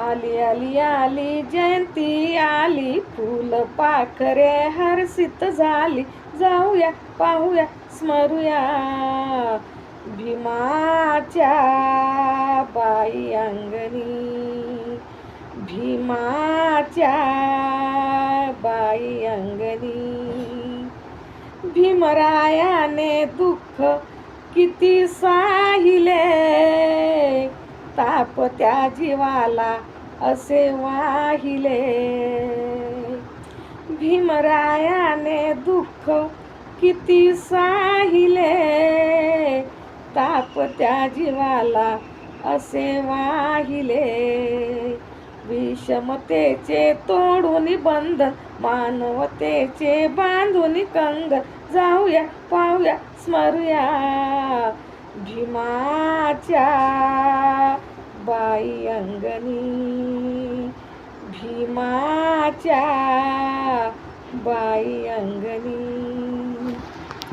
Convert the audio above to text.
आली आली आली जयंती आली. फुल पाखरे हर्षित झाली. जाऊया पाहूया स्मरूया. भीमाच्या बाई अंगणी. भीमाच्या बाई अंगणी. भीमरायाने दुःख किती साहिले ताप त्या जीवाला असे वाहिले. भीमरायाने दुःख किती साहिले ताप त्या जीवाला असे वाहिले. विषमतेचे तोडून बंधन मानवतेचे बांधून कंग. जाऊया पाहूया स्मरूया. भीमाच्या बाई अंगणी भीमाच्या बाई अंगणी.